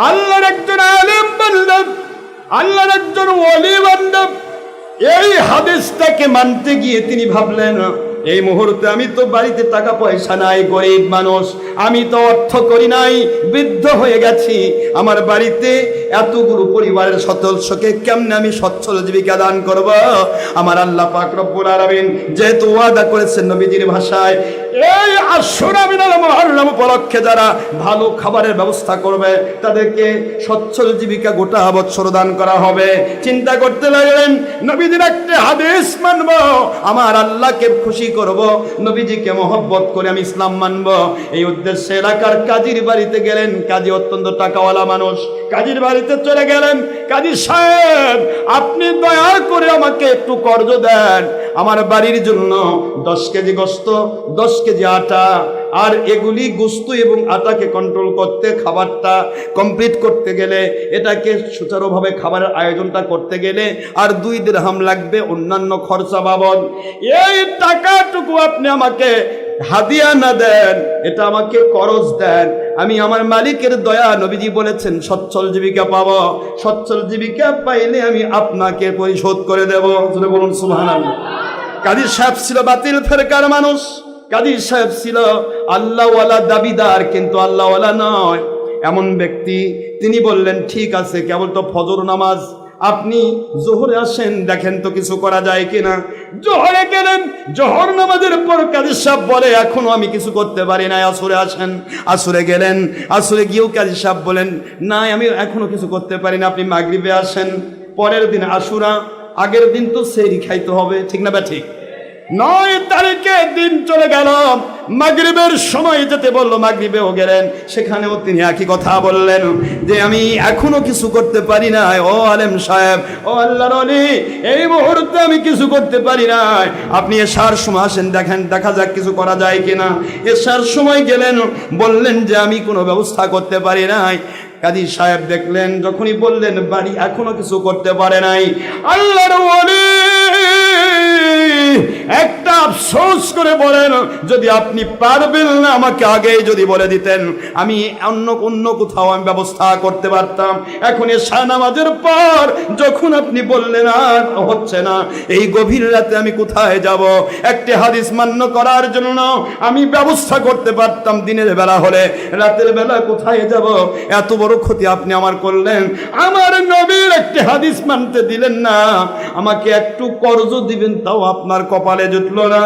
আল্লাহর একজন আলেম বান্ধব আল্লাহর একজন ওলি বান্ধব এই হাদিসটাকে মানতে গিয়ে তিনি ভাবলেন এই মুহূর্তে আমি তো বাড়িতে টাকা পয়সা নাই, গরিব মানুষ। আমি তো অর্থ করি নাই, বৃদ্ধ হয়ে গেছি। আমার বাড়িতে এতগুলো পরিবারের সদস্যকে কেমনে আমি সচ্ছল জীবিকা দান করব? আমার আল্লাহ পাক রব্বুল আলামিন যেহেতু ওয়াদা করেছেন নবীজির ভাষায়, এই আশুরা মিনাল মুহররম উপলক্ষে যারা ভালো খাবারের ব্যবস্থা করবে, তাদেরকে সচ্ছল জীবিকা গোটা বছর দান করা হবে। চিন্তা করতে লাগলেন, নবীজির একটা হাদিস মানবো, আমার আল্লাহকে খুশি করব? নবীজিকে মহব্বত করে আমি ইসলাম মানব। এই উদ্দেশ্যে এলাকার কাজীর বাড়িতে গেলেন। কাজী অত্যন্ত টাকাওয়ালা মানুষ। কাজীর বাড়িতে চলে গেলেন। কাজী সাহেব, আপনি দয়া করে আমাকে একটু কর্জ দেন। আমার বাড়ির জন্য দশ কেজি গোস্ত, দশ কেজি আটা আর এগুলি গুস্তু এবং আটাকে কন্ট্রোল করতে, খাবারটা কমপ্লিট করতে গেলে, এটাকে সুচারুভাবে খাবারের আয়োজনটা করতে গেলে আর দুই দিরহাম লাগবে অন্যান্য খরচা বাবদ। এই টাকাটুকু আপনি আমাকে হাদিয়া না দেন, এটা আমাকে করজ দেন। আমি আমার মালিকের দয়া, নবীজি বলেছেন, সচ্ছল জীবিকা পাবো। সচ্ছল জীবিকা পাইলে আমি আপনাকে পরিশোধ করে দেব। বলুন সুহান কাজী সাহেব ছিল বাতিল ফেরকার মানুষ। কাজী সাহেব ছিল আল্লাহওয়ালা দাবিদার, কিন্তু আল্লাহওয়ালা নয়। এমন ব্যক্তি, তিনি বললেন, ঠিক আছে, কেবল তো ফজর নামাজ। আপনি জোহরে আসেন, দেখেন তো কিছু করা যায় কিনা। জোহরে গেলেন, জোহর নামাজের পর কাজী সাহেব বলে, এখনও আমি কিছু করতে পারি না আসরে আসেন। আসরে গেলেন, আসরে গিয়েও কাজী সাহেব বলেন, না, আমি এখনও কিছু করতে পারি না, আপনি মাগরিবে আসেন। পরের দিন আশুরা, আগের দিন তো সেই খাইতে হবে, ঠিক না বা ঠিক? নয় তারিখে দিন চলে গেল। মাগরিবের সময় যেতে বলল, মাগরিবেও গেলেন। সেখানেও তিনি একই কথা বললেন যে, আমি এখনও কিছু করতে পারি না ও আলেম সাহেব, ও আল্লাহর অলি এই মুহূর্তে আমি কিছু করতে পারি না আপনি এসার সময় আসেন, দেখেন, দেখা যাক কিছু করা যায় কিনা। এসার সময় গেলেন, বললেন যে, আমি কোনো ব্যবস্থা করতে পারি নাই। কাজী সাহেব দেখলেন, যখনই বললেন, বাড়ি এখনও কিছু করতে পারে নাই। আল্লাহর অলি করে বলেন, যদি আপনি পারবেন না আমাকে আগেই যদি বলে দিতেন, আমি অন্য অন্য কোথাও আমি ব্যবস্থা করতে পারতাম। এখন এসা নামাজের পর যখন আপনি বললেন, আর হচ্ছে না, এই গভীর রাতে আমি কোথায় যাব? একটি হাদিস মান্য করার জন্য আমি ব্যবস্থা করতে পারতাম দিনের বেলা হলে। রাতের বেলা কোথায় যাব? এত বড় ক্ষতি আপনি আমার করলেন। আমার নবীর একটি হাদিস মানতে দিলেন না। আমাকে একটু কর্জ দিবেন, তাও আপনার কপালে জুটল না।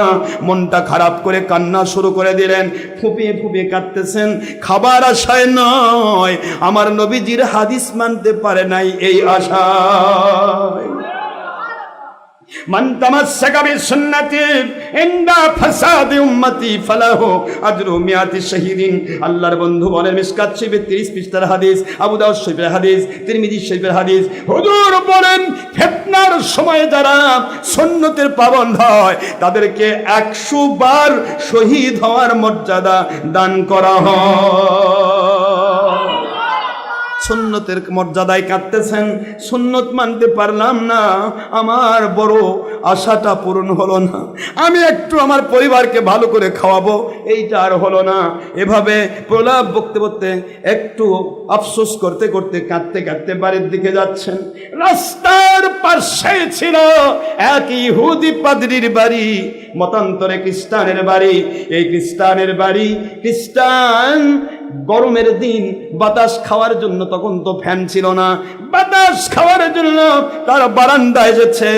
মনটা খারাপ করে কান্না শুরু করে দিলেন। ফুপিয়ে ফুপিয়ে কাঁদতেছেন। খাবার আশায় নয়। আমার নবীজির হাদিস মানতে পারে নাই এই আশায়। من تمسك بسنتي عند فساد امتي فله اجر مئات شهيدين আল্লাহর বন্ধু বলেন মিসকাত শরীফের 30 পৃষ্ঠার হাদিস আবু দাউদ শরীফের হাদিস তিরমিজি শরীফের হাদিস হুজুর বলেন ফিতনার সময় যারা সুন্নতের পাবন্ধ হয় তাদেরকে 100 বার শহীদ হওয়ার মর্যাদা দান করা হয় সুন্নতের মর্যাদায় কাঁদতেছেন। সুন্নত মানতে পারলাম না। আমার বড় আশাটা পূরণ হলো না। আমি একটু আমার পরিবারকে ভালো করে খাওয়াবো, এইটা আর হলো না। এভাবে প্রলাপ বকতে বকতে একটু আফসোস করতে করতে কাঁদতে কাঁদতে বাড়ির দিকে যাচ্ছেন। রাস্তার পাশে ছিল এক ইহুদি পাদ্রির বাড়ি, মতান্তরে খ্রিস্টানের বাড়ি। এই খ্রিস্টানের বাড়ি খ্রিস্টান গরমের দিন বাতাস খাওয়ার জন্য তখন তো ফ্যান ছিল না। বাতাস খাওয়ার জন্য তার বারান্দা এসেছে।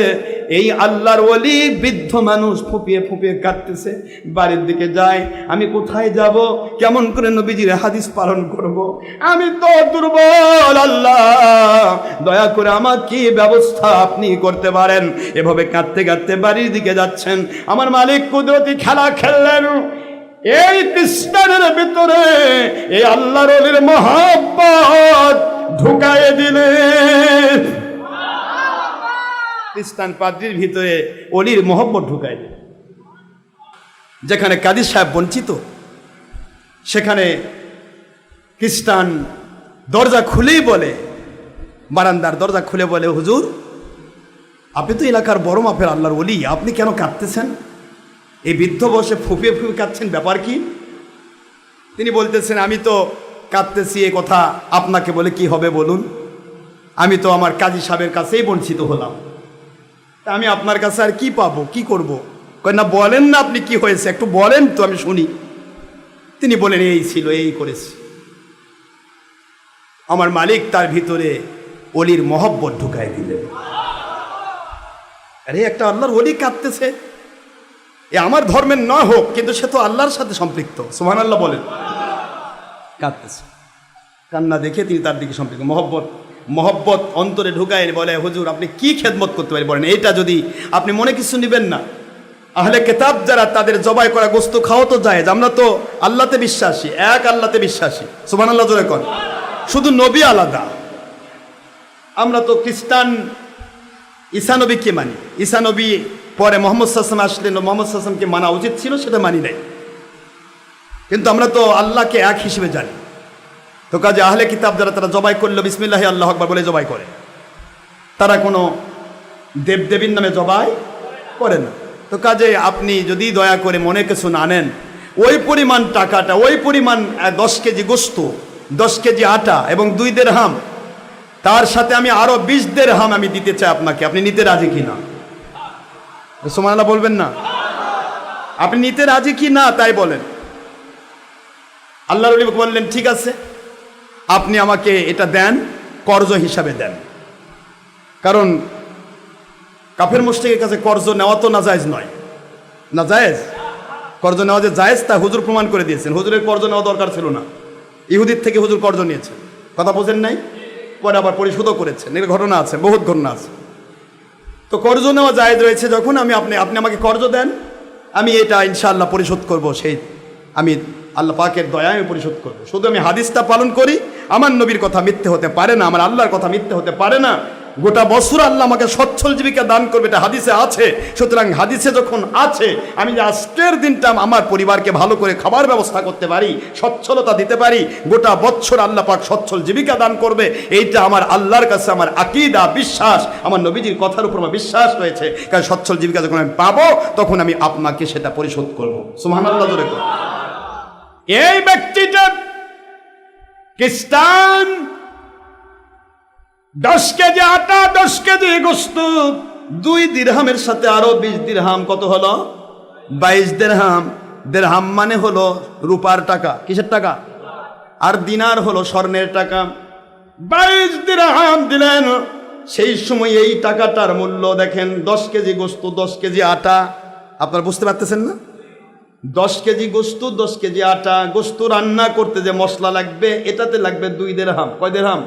এই আল্লাহর ওলি বৃদ্ধ মানুষ ফুপিয়ে ফুপিয়ে কাঁদতেছে। বাড়ির দিকে যায়, আমি কোথায় যাব? কেমন করে নবীজির হাদিস পালন করব। আমি তো দুর্বল আল্লাহ। দয়া করে আমার কি ব্যবস্থা আপনি করতে পারেন? এভাবে কাঁদতে কাঁদতে বাড়ির দিকে যাচ্ছেন। আমার মালিক কুদরতি খেলা খেললেন। এই খ্রিস্টানের ভিতরে এই আল্লাহর অলির মহাব্বত ঢুকায় দিলে। খ্রিস্টান পাদ্রির ভিতরে অলির মহব্বত ঢুকায় দিলে। যেখানে কাদির সাহেব বঞ্চিত, সেখানে খ্রিস্টান দরজা খুলেই বলে, বারান্দার দরজা খুলে বলে, হুজুর, আপনি তো এলাকার বড় মাপের আল্লাহর অলি, আপনি কেন কাঁদতেছেন? এই বৃদ্ধ বসে ফুপিয়ে ফুপিয়ে কাঁদছেন, ব্যাপার কি? তিনি বলতেছেন, আমি তো কাঁদতেছি, এ কথা আপনাকে বলে কি হবে বলুন? আমি তো আমার কাজী সাহেবের কাছেই বঞ্চিত হলাম। তা আমি আপনার কাছে আর কি পাবো, কি করব। না, বলেন না আপনি কি হয়েছে, একটু বলেন তো, আমি শুনি। তিনি বলেন, এই ছিল, এই করেছি। আমার মালিক তার ভিতরে অলির মহব্বত ঢুকাই দিলেন। আরে, একটা আল্লাহর অলি কাঁদতেছে। এ আমার ধর্মের না হোক কিন্তু সে তো আল্লাহর সাথে সম্পৃক্ত। সোহান আল্লাহ বলেন। কাঁদতেছে। কান্না দেখে তিনি তার দিকে সম্পৃক্ত। মহব্বত মহব্বত অন্তরে ঢুকায় বলে হুজুর আপনি কি খেদমত করতে পারি বলেন এটা যদি আপনি মনে কিছু নেবেন না। আহলে কেতাব যারা তাদের জবাই করা গোস্ত খাওয়া তো যায় আমরা তো আল্লাহতে বিশ্বাসী এক আল্লাহতে বিশ্বাসী। সুবান আল্লাহ জোরে কর শুধু নবী আলাদা। আমরা তো খ্রিস্টান ঈসানবীকে মানি। ঈসানবী পরে মোহাম্মদ সাসম আসলেন মোহাম্মদ সাসমকে মানা উচিত ছিল, সেটা মানি নাই। কিন্তু আমরা তো আল্লাহকে এক হিসেবে জানি। তো কাজে আহলে কিতাব যারা, তারা জবাই করল, বিসমিল্লাহ, আল্লাহ আকবর বলে জবাই করে। তারা কোনো দেবদেবীর নামে জবাই করে না। তো কাজে আপনি যদি দয়া করে মনে কিছু না আনেন ওই পরিমাণ টাকাটা, ওই পরিমাণ দশ কেজি গোস্ত, দশ কেজি আটা এবং দুই দের হাম তার সাথে আমি আরও বিশ দের হাম আমি দিতে চাই আপনাকে, আপনি নিতে রাজি কি না সোমানালা বলবেন না। আপনি নিতে রাজি কি না, তাই বলেন। আল্লাহ রলি বললেন, ঠিক আছে, আপনি আমাকে এটা দেন, কর্জ হিসাবে দেন। কারণ, কাফের মুষ্টিকের কাছে কর্জ নেওয়া তো না জায়েজ নয়। না জায়েজ কর্জ নেওয়া যে জায়েজ, তা হুজুর প্রমাণ করে দিয়েছেন। হুজুরের কর্জ নেওয়া দরকার ছিল না। ইহুদির থেকে হুজুর কর্জ নিয়েছেন। কথা বোঝেন নাই? পরে আবার পরিশোধও করেছেন। এর ঘটনা আছে, বহুত ঘটনা আছে। তো কর্জ নেওয়া জায়েজ রয়েছে যখন আমি আপনি আপনি আমাকে কর্জ দেন, আমি এটা ইনশাআল্লাহ পরিশোধ করব, সেই আমি আল্লাহ পাকের দয়া আমি পরিশোধ করব। শুধু আমি হাদিসটা পালন করি, আমার নবীর কথা মিথ্যে হতে পারে না, আমার আল্লাহর কথা মিথ্যে হতে পারে না। গোটা বছর আল্লাহ আমাকে সচ্ছল জীবিকা দান করবে, এটা হাদিসে আছে। সুতরাং হাদিসে যখন আছে, আমি যে আজকের দিনটা আমার পরিবারকে ভালো করে খাবার ব্যবস্থা করতে পারি, সচ্ছলতা দিতে পারি, গোটা বছর আল্লাহ পাক সচ্ছল জীবিকা দান করবে, এইটা আমার আল্লাহর কাছে আমার আকিদা, বিশ্বাস, আমার নবীজির কথার উপর আমার বিশ্বাস রয়েছে। কারণ সচ্ছল জীবিকা যখন আমি পাবো, তখন আমি আপনাকে সেটা পরিশোধ করব। সুমান আল্লাহ এই ব্যক্তিটা খ্রিস্টান দশ কেজি আটা দশ কেজি গোস্ত। দুই দিরহামের সাথে আরও বিশ দিরহাম কত হলো? বাইশ দেড়হাম দেড়হাম মানে হলো রূপার টাকা। কিসের টাকা? আর দিনার হলো স্বর্ণের টাকা। বাইশ দিরহাম দিলেন। সেই সময় এই টাকাটার মূল্য দেখেন দশ কেজি গোস্ত দশ কেজি আটা। আপনারা বুঝতে পারতেছেন না? দশ কেজি গোস্ত দশ কেজি আটা। গোস্ত রান্না করতে যে মশলা লাগবে এটাতে লাগবে দুই দেড়হাম কয় দেড়হাম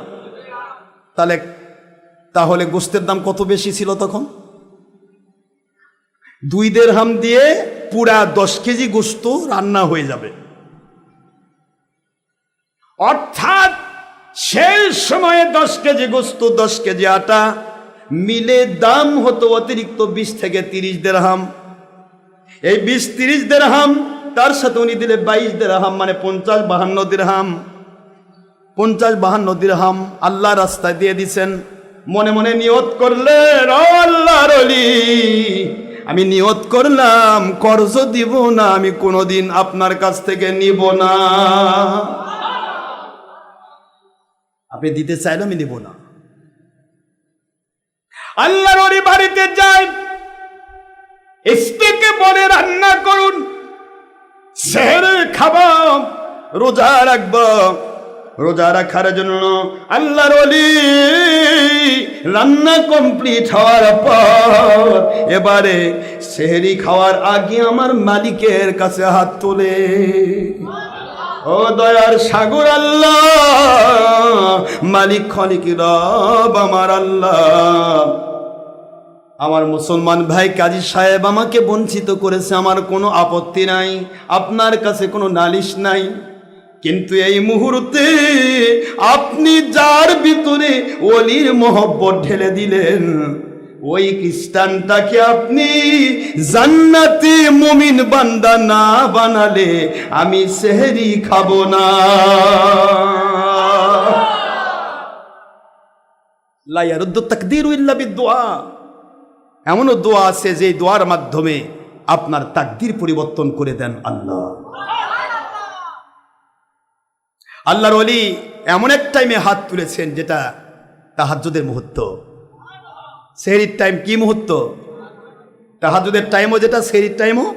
তাহলে তাহলে গোস্তের দাম কত বেশি ছিল তখন? দুই দেড়হাম দিয়ে পুরা দশ কেজি গোস্ত রান্না হয়ে যাবে। অর্থাৎ, সেই সময়ে দশ কেজি গোস্ত, দশ কেজি আটা, মিলে দাম হতো অতিরিক্ত বিশ থেকে তিরিশ দেড়হাম। এই বিশ তিরিশ দেড়হাম, তার সাথে উনি দিলে বাইশ দেড়হাম মানে পঞ্চাশ বাহান্ন দেড়হাম। পঞ্চাশ বাহান্ন দিরহাম আল্লাহ রাস্তায় দিয়ে দিছেন। মনে মনে নিয়ত করলেন ও আল্লাহর আমি নিয়ত করলাম, কর্জ দিব না, আমি কোনোদিন আপনার কাছ থেকে নিব না। আপনি দিতে চাইলে আমি নিব না। আল্লাহর বাড়িতে যাই স্ত্রীকে বলে রান্না করুন সেহরে খাবা রোজা রাখব। রোজা রাখার জন্য আল্লাহর অলি রান্না কমপ্লিট হওয়ার পর এবারে সেহরি খাওয়ার আগে আমার মালিকের কাছে হাত তোলে। ও দয়ার সাগর আল্লাহ, মালিক খলিক রব আমার আল্লাহ। আমার মুসলমান ভাই কাজী সাহেব আমাকে বঞ্চিত করেছে, আমার কোনো আপত্তি নাই, আপনার কাছে কোনো নালিশ নাই। কিন্তু এই মুহূর্তে আপনি যার ভিতরে অলির মহব্বত ঢেলে দিলেন, ওই খ্রিস্টানটাকে আপনি জান্নাতি মুমিন বান্দা না বানালে আমি সেহরি খাব না। লাইয়ারুদ্দ তাকদির ইল্লা বিদুয়া এমনও দোয়া আছে যে দোয়ার মাধ্যমে আপনার তাকদির পরিবর্তন করে দেন আল্লাহ। আল্লাহর অলি এমন এক টাইমে হাত তুলেছেন যেটা তাহাজ্জুদের মুহূর্ত। সেহরির টাইম কি মুহূর্ত? তাহাজ্জুদের টাইমও যেটা সেহরির টাইমও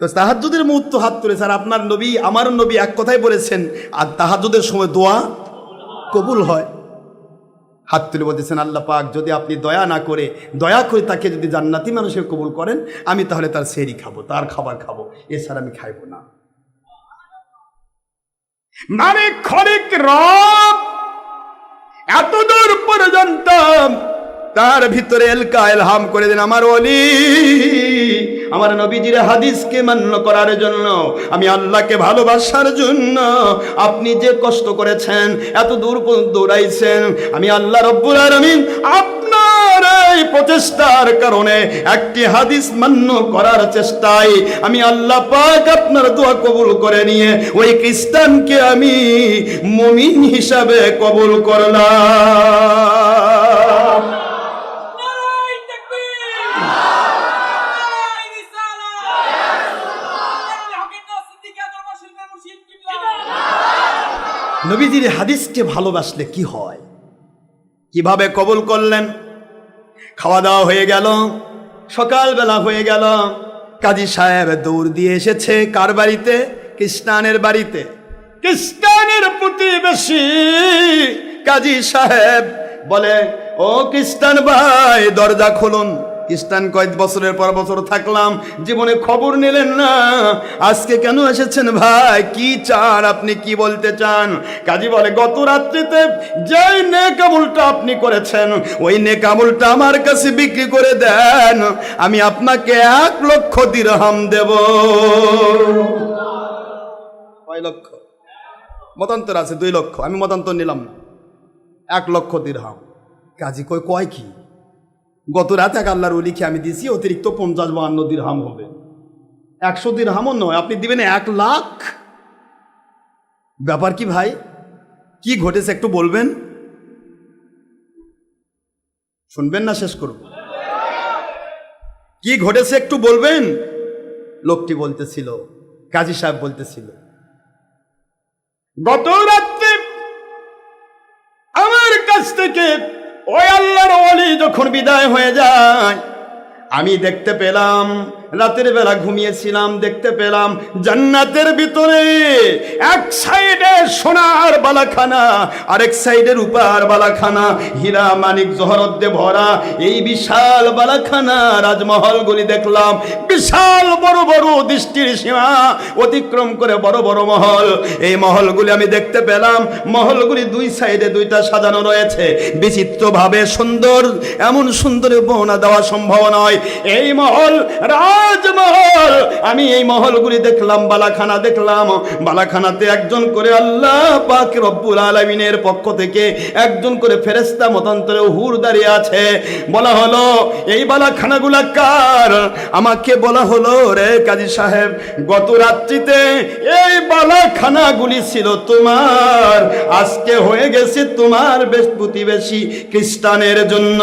তো তাহাজ্জুদের মুহূর্ত হাত তুলেছে আর আপনার নবী, আমার নবী এক কথাই বলেছেন, আর তাহাজ্জুদের সময় দোয়া কবুল হয়। হাত তুলে বলতেছেন, আল্লাহ পাক যদি আপনি দয়া না করে, দয়া করে তাকে যদি জান্নাতি মানুষের কবুল করেন, আমি তাহলে তার সেরি খাব, তার খাবার খাব। এছাড়া আমি খাইবো না। মানে খরিক রব। এত দূর পর্যন্ত তার ভিতরে এলকা এলহাম করে দেন আমার অলি আমার নবীজির হাদিসকে মান্য করার জন্য, আমি আল্লাহকে ভালোবাসার জন্য আপনি যে কষ্ট করেছেন এত দূর দৌড়াইছেন, আমি আল্লাহ রব্বুল আলামিন আপনার এই প্রচেষ্টার কারণে একটি হাদিস মান্য করার চেষ্টায় আমি আল্লাহ পাক আপনার দোয়া কবুল করে নিয়ে ওই খ্রিস্টানকে আমি মুমিন হিসাবে কবুল করলাম। নবীজির হাদিসকে ভালোবাসলে কি হয়? কীভাবে কবুল করলেন? খাওয়া দাওয়া হয়ে গেল, সকালবেলা হয়ে গেল। কাজী সাহেব দৌড় দিয়ে এসেছে কার বাড়িতে? কৃষ্ণানের বাড়িতে। কৃষ্ণানের প্রতিবেশী কাজী সাহেব বলে, ও কৃষ্ণান ভাই, দরজা খুলুন। খ্রিস্টান কয়েক বছরের পর বছর থাকলাম, জীবনে খবর নিলেন না। আজকে কেন এসেছেন ভাই? কি চান আপনি? কি বলতে চান? কাজী বলে, গত রাত্রিতে যেই নেকামুলটা আপনি করেছেন, ওই নেকামুলটা আমার কাছে বিক্রি করে দেন। আমি আপনাকে এক লক্ষ দিরহাম দেব। কয় লক্ষ? মতান্তর আছে দুই লক্ষ। আমি মতান্তর নিলাম না। এক লক্ষ দিরহাম। কাজী কই কয় কি? গত রাতে এক আল্লাহর অলিকে আমি দিছি অতিরিক্ত পঞ্চাশ বা বাহান্ন দিরহাম হবে। একশো দিরহামও নয়, আপনি দিবেন এক লাখ। ব্যাপার কি ভাই? কি ঘটেছে একটু বলবেন? শুনবেন না, শেষ করব। কি ঘটেছে একটু বলবেন? লোকটি বলতেছিল, কাজী সাহেব বলতেছিল, গত রাত্রে আমার কাছ থেকে ওই আল্লাহর ওলি যখন বিদায় হয়ে যায় আমি দেখতে পেলাম রাতের বেলা ঘুমিয়েছিলাম, দেখতে পেলাম জান্নাতের ভিতরে এক সাইডে সোনার বালাখানা, আরেক সাইডে রূপার বালাখানা, হীরা, মানিক জহরদ্দে ভরা এই বিশাল বালাখানা রাজমহলগুলি দেখলাম। বিশাল বড় বড় দৃষ্টির সীমা অতিক্রম করে বড় বড় মহল। এই মহলগুলি আমি দেখতে পেলাম। মহলগুলি দুই সাইডে দুইটা সাজানো রয়েছে। বিচিত্রভাবে সুন্দর, এমন সুন্দর বর্ণনা দেওয়া সম্ভব নয়। এই মহল রাজমহল আমি এই মহলগুলি দেখলাম, বালাখানা দেখলাম। বালাখানাতে একজন করে আল্লাহ পাক রব্বুল আলমিনের পক্ষ থেকে একজন করে ফেরেস্তা মতান্তরে হুর দাঁড়িয়ে আছে। বলা হলো, এই বালাখানাগুলা কার? আমাকে বলা হলো, রে কাজী সাহেব, গত রাত্রিতে এই বালাখানাগুলি ছিল তোমার। আজকে হয়ে গেছে তোমার বেশ প্রতিবেশী খ্রিস্টানের জন্য।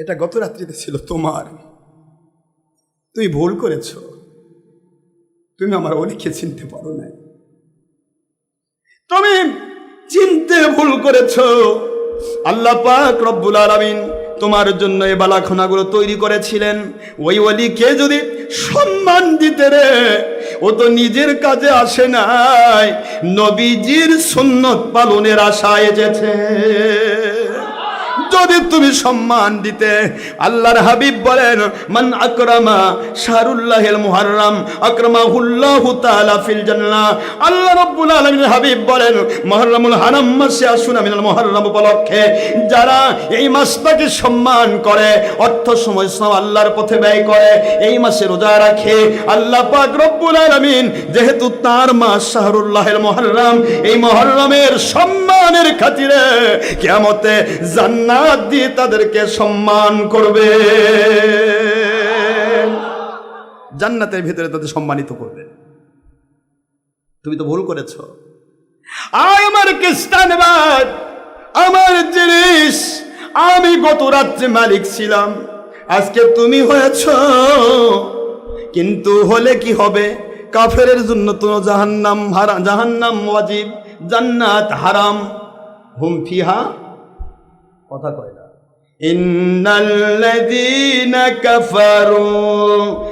এটা গত রাত্রিতে ছিল তোমার। তুমি ভুল করেছ। তুমি আমার অলিকে চিনতে পারো না তুমি চিনতে ভুল করেছ। আল্লাহ পাক রব্বুল আলামিন তোমার জন্য এই বালাখানাগুলো তৈরি করেছিলেন। ওই অলিকে যদি সম্মান দিতে রে, ও তো নিজের কাজে আসে নাই। নবীজির সুন্নত পালনের আশায় এসেছে। যদি তুমি সম্মান দিতে, আল্লাহর হাবিব বলেন, মান আকরামা শাহরুল্লাহিল মুহাররাম, আকরামাহুল্লাহু তাআলা ফিল জান্নাহ। আল্লাহ রাব্বুল আলামিন হাবিব বলেন মুহররমুল হারাম মাসে আসুন মিনাল মুহররম উপলক্ষে। যারা এই মাসটাকে সম্মান করে, অর্থ সময় শ্রম আল্লাহর পথে ব্যয় করে, এই মাসে রোজা রাখে। আল্লাহ পাক রব্বুল আলামিন, যেহেতু তার মাস শাহরুল্লাহিল মুহররম, এই মুহররমের সম্মানের খাতিরে কিয়ামতে জান্নাত দিয়ে তাদেরকে সম্মান করবে। জান্নাতের ভিতরে তাদের সম্মানিত করবে। তুমি তো ভুল করেছ। আমার খ্রিস্টানবাদ আমার জিনিস। আমি গত রাত্রে মালিক ছিলাম, আজকে তুমি হয়েছ। কিন্তু হলে কি হবে? কাফের জন্য তো জাহান্নাম হারা, জাহান্নাম ওয়াজিব, জান্নাত হারাম। হুম ফিহা কথা কয় না।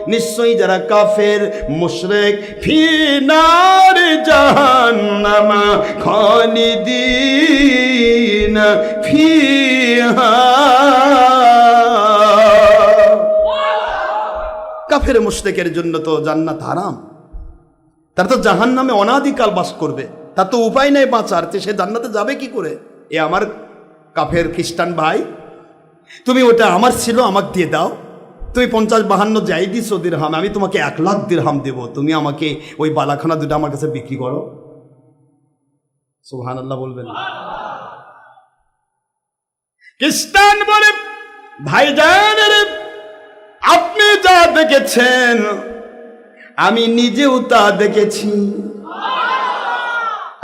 নিশ্চয়ই যারা কাফের, মুশরেক ফি নার জাহান্নাম খালিদিন ফিহা। কাফের মুশরেকের জন্য তো জান্নাত হারাম। তার তো জাহান নামে অনাদিকাল বাস করবে। তার তো উপায় নেই বাঁচার। সে জান্নাতে যাবে কি করে? এ আমার কাফের খ্রিস্টান ভাই তুমি ওটা আমার ছিল আমাকে দিয়ে দাও। তুমি পঞ্চাশ বাহান্ন যাই দিস দিরহাম আমি তোমাকে এক লাখ দিরহাম দেবো। তুমি আমাকে ওই বালাখানা দুটো আমার কাছে বিক্রি করো। সুহান আল্লাহ বলবেন। খ্রিস্টান বলে রে, আপনি যা দেখেছেন আমি নিজেও তা দেখেছি।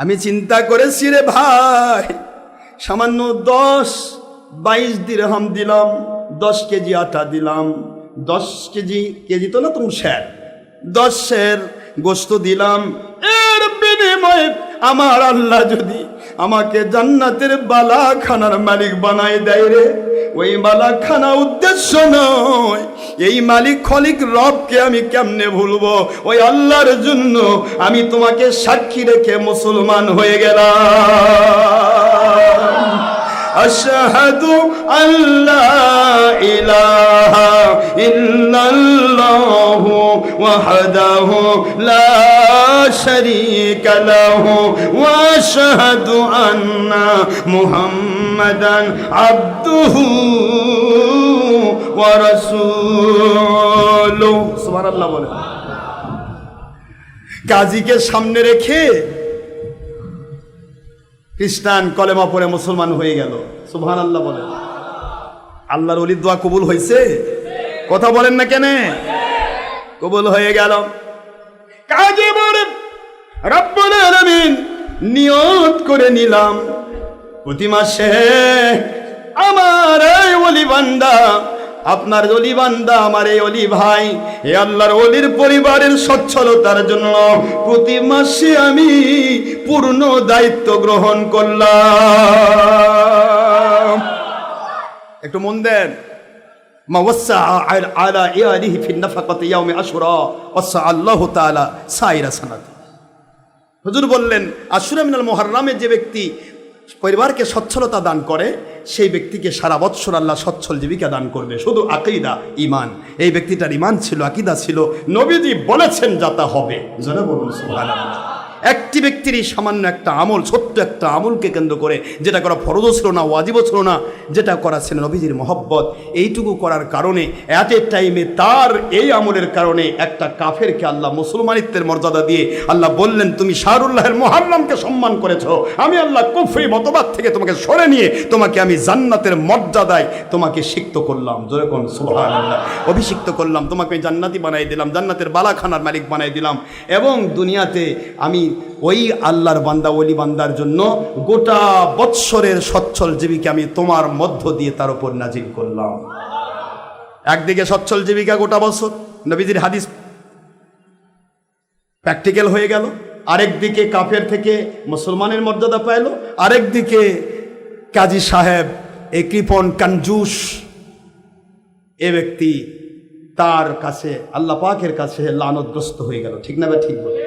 আমি চিন্তা করেছি রে ভাই সামান্য দশ বাইশ দিরহাম দিলাম, দশ কেজি আটা দিলাম, দশ কেজি কেজি তো না তুমি স্যার দশ স্যার গোস্ত দিলাম। এর বিনিময়ে আমার আল্লাহ যদি আমাকে জান্নাতের বালাখানার মালিক বানাই দেয় রে, ওই বালাখানা উদ্দেশ্য নয়। এই মালিক খলিক রবকে আমি কেমনে ভুলবো? ওই আল্লাহর জন্য আমি তোমাকে সাক্ষী রেখে মুসলমান হয়ে গেলাম। আশহাদু আল্লাহ ইল্লাল্লাহু ওয়াহদাহু লা শারীকা লাহু ওয়া আশহাদু আন্না মুহাম্মাদান আবদুহু। কাজীকে সামনে রেখে খ্রিস্টান কলেমা পরে মুসলমান হয়ে গেল। সুবহান আল্লাহ বলে আল্লাহর অলি দোয়া কবুল হয়েছে? কথা বলেন না কেন? কবুল হয়ে গেল। কাজী বলেন নিয়ত করে নিলাম। প্রতি মাসে আমার বান্দা আপনার অলি বান্দা, আমার এই অলি ভাই, এ আল্লাহর অলির পরিবারের সচ্ছলতার জন্য প্রতি মাসে আমি পূর্ণ দায়িত্ব গ্রহণ করলাম। একটু মন দেন। মা হুজুর বললেন, আশুরা মিনাল মুহাররামে যে ব্যক্তি পরিবারকে সচ্ছলতা দান করে সেই ব্যক্তিকে সারা বৎসর আল্লাহ সচ্ছল জীবিকা দান করবে। শুধু আকিদা ইমান এই ব্যক্তিটার ইমান ছিল, আকিদা ছিল, নবীজি বলেছেন যাতা হবে। জনে বলুন, সুবহানাল্লাহ। একটি ব্যক্তিরই সামান্য একটা আমল, ছোট্ট একটা আমলকে কেন্দ্র করে যেটা করা ফরজও ছিল না, ওয়াজিবও ছিল না, যেটা করা ছিল নবীজির মহব্বত। এইটুকু করার কারণে অ্যাট এ টাইমে তার এই আমলের কারণে একটা কাফেরকে আল্লাহ মুসলমানিত্বের মর্যাদা দিয়ে আল্লাহ বললেন, তুমি শাহরুল্লাহের মোহাল্লামকে সম্মান করেছ। আমি আল্লাহ কুফরি মতবাদ থেকে তোমাকে সরে নিয়ে তোমাকে আমি জান্নাতের মর্যাদায় তোমাকে সিক্ত করলাম। যেরকম সুবহানাল্লাহ। অভিষিক্ত করলাম, তোমাকে আমি জান্নাতি বানাই দিলাম, জান্নাতের বালাখানার মালিক বানাই দিলাম। এবং দুনিয়াতে আমি ওই আল্লাহর বান্দা, ওলি বান্দার জন্য গোটা বৎসরের সচ্ছল জীবিকা আমি তোমার মধ্য দিয়ে তার উপর নাজিল করলাম। একদিকে সচ্ছল জীবিকা গোটা বছর, নবীজির হাদিস প্র্যাকটিক্যাল হয়ে গেল আরেক দিকে কাফের থেকে মুসলমানের মর্যাদা পাইল আরেক দিকে কাজী সাহেব এই কৃপন কাঞ্জুস এ ব্যক্তি তার কাছে, আল্লাহ পাকের কাছে লানতগ্রস্ত হয়ে গেল। ঠিক না বা ঠিক বলে?